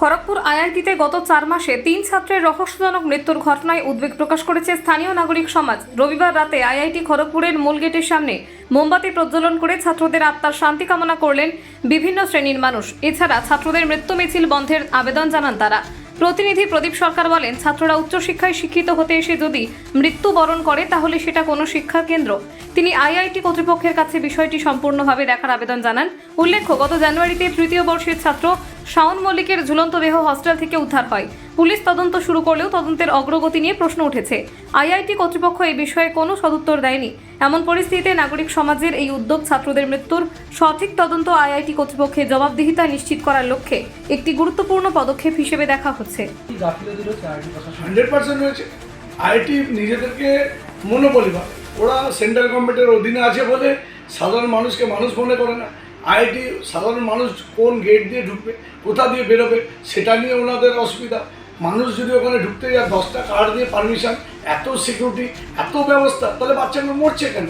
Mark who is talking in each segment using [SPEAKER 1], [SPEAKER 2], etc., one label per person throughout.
[SPEAKER 1] খড়গপুর আইআইটিতে গত চার মাসে তিন ছাত্রের রহস্যজনক মৃত্যুর ঘটনায় উদ্বেগ প্রকাশ করেছে স্থানীয় নাগরিক সমাজ। রবিবার রাতে আইআইটি খড়গপুরের মূল গেটের সামনে মোমবাতি প্রজ্বলন করে ছাত্রদের আত্মার শান্তি কামনা করলেন বিভিন্ন শ্রেণির মানুষ। এছাড়া ছাত্রদের মৃত্যু মিছিল বন্ধের আবেদন জানান তারা। প্রতিনিধি প্রদীপ সরকার বলেন, ছাত্ররা উচ্চশিক্ষায় শিক্ষিত হতে এসে যদি মৃত্যুবরণ করে, তাহলে সেটা কোনো শিক্ষা কেন্দ্র। তিনি আইআইটি কর্তৃপক্ষের কাছে বিষয়টি সম্পূর্ণভাবে দেখার আবেদন জানান। উল্লেখ্য, গত জানুয়ারিতে তৃতীয় বর্ষের ছাত্র শাওন মল্লিকের ঝুলন্ত দেহ হস্টেল থেকে উদ্ধার হয়। পুলিশ তদন্ত শুরু করলেও তদন্তের অগ্রগতি নিয়ে প্রশ্ন উঠেছে। আইআইটি কর্তৃপক্ষ এই বিষয়ে কোনো সদুত্তর দেয়নি। এমন পরিস্থিতিতে নাগরিক সমাজের এই উদ্যোগ ছাত্রদের মৃত্যুর সঠিক তদন্ত আইআইটি কর্তৃপক্ষের জবাবদিহিতা নিশ্চিত করার লক্ষ্যে একটি গুরুত্বপূর্ণ পদক্ষেপ হিসেবে দেখা হচ্ছে।
[SPEAKER 2] আইআইটি নিজেদেরকে মনোবলি ভাবে। ওরা সেন্ট্রাল গভর্নমেন্টের অধীনে আছে বলে সাধারণ মানুষকে মানুষ মনে করে না। আইআইটি সাধারণ মানুষ কোন গেট দিয়ে ঢুকবে, কোথা দিয়ে বেরোবে, সেটা নিয়ে ওনাদের অসুবিধা। মানুষ যদি ওখানে ঢুকতে যায়, দশটা কার্ড দিয়ে পারমিশন এত সিকিউরিটি এত ব্যবস্থা, তাহলে বাচ্চাগুলো মরছে কেন?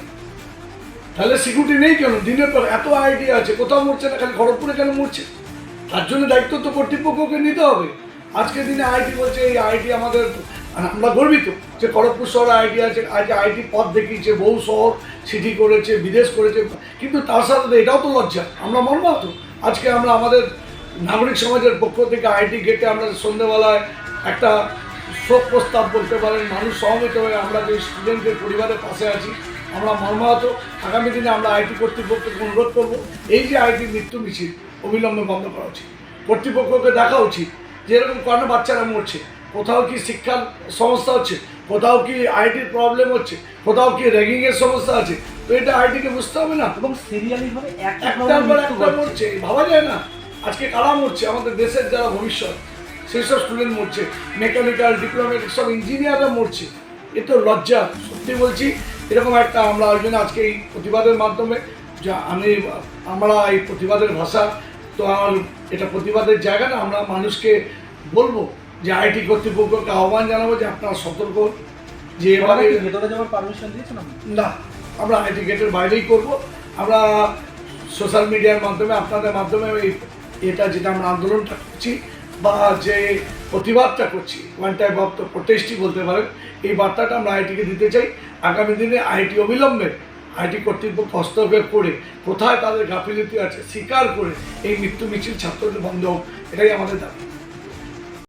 [SPEAKER 2] তাহলে সিকিউরিটি নেই কেন? দিনের পর এত আইডি আছে, কোথাও মরছে না, খালি খড়গপুরে কেন মরছে? তার জন্য দায়িত্ব তো কর্তৃপক্ষকে নিতে হবে। আজকের দিনে আইটি বলছে, এই আইটি আমাদের আর আমরা গর্বিত যে খড়গপুর শহরে আইটি আছে, আজ আইটি পথ দেখিয়েছে, বহু শহর সিটি করেছে, বিদেশ করেছে, কিন্তু তার সাথে এটাও তো লজ্জা, আমরা মর্মাহত। আজকে আমরা আমাদের নাগরিক সমাজের পক্ষ থেকে আইটি গেটে আমরা সন্ধ্যেবেলায় একটা শোক প্রস্তাব বলতে পারেন। মানুষ সহমত হয়ে আমরা যে স্টুডেন্টের পরিবারের পাশে আছি আমরা মর্মাহত। আগামী দিনে আমরা আইটি কর্তৃপক্ষকে অনুরোধ করব এই যে আইটি মৃত্যু মিছিল অবিলম্বে বন্ধ করা উচিত। কর্তৃপক্ষকে দেখা উচিত যে এরকম কেন বাচ্চারা মরছে? কোথাও কি শিক্ষার সমস্যা হচ্ছে? কোথাও কি আইটির প্রবলেম হচ্ছে? কোথাও কি র্যাগিংয়ের সমস্যা আছে? তো এটা আইটিকে বুঝতে হবে না।
[SPEAKER 3] এবং সিরিয়ালি ভাবে
[SPEAKER 2] একটার পর একটা মরছে ভাবা যায় না। আজকে কারা মরছে আমাদের দেশের যারা ভবিষ্যৎ সেই সব স্টুডেন্ট মরছে মেকানিক্যাল ডিপ্লোমেটিক সব ইঞ্জিনিয়াররা মরছে। এ তো লজ্জা সত্যি বলছি এরকম একটা আমরা ওই জন্য আজকে এই প্রতিবাদের মাধ্যমে যা আমি আমরা এই প্রতিবাদের ভাষা তো আমার এটা প্রতিবাদের জায়গা না আমরা মানুষকে বলব যে আইটি কর্তৃপক্ষকে আহ্বান জানাব যে আপনারা সতর্ক যে এবারে
[SPEAKER 3] ভেতরে যাওয়ার পারমিশন দিয়েছেন
[SPEAKER 2] না আমরা আইটি গেটের বাইরেই করব। আমরা সোশ্যাল মিডিয়ার মাধ্যমে আপনাদের মাধ্যমে এই এটা যেটা আমরা আন্দোলনটা করছি বা যে প্রতিবাদটা করছি ওয়ান টাইপ অফ দ্য প্রোটেস্টই বলতে পারেন, এই বার্তাটা আমরা আইটিকে দিতে চাই। আগামী দিনে আইটি অবিলম্বে আইটি কর্তৃপক্ষ হস্তক্ষেপ করে, কোথায় তাদের গাফিলতি আছে, স্বীকার করে এই মৃত্যু মিছিল ছাত্রদের বন্ধ হোক, এটাই আমাদের দাবি।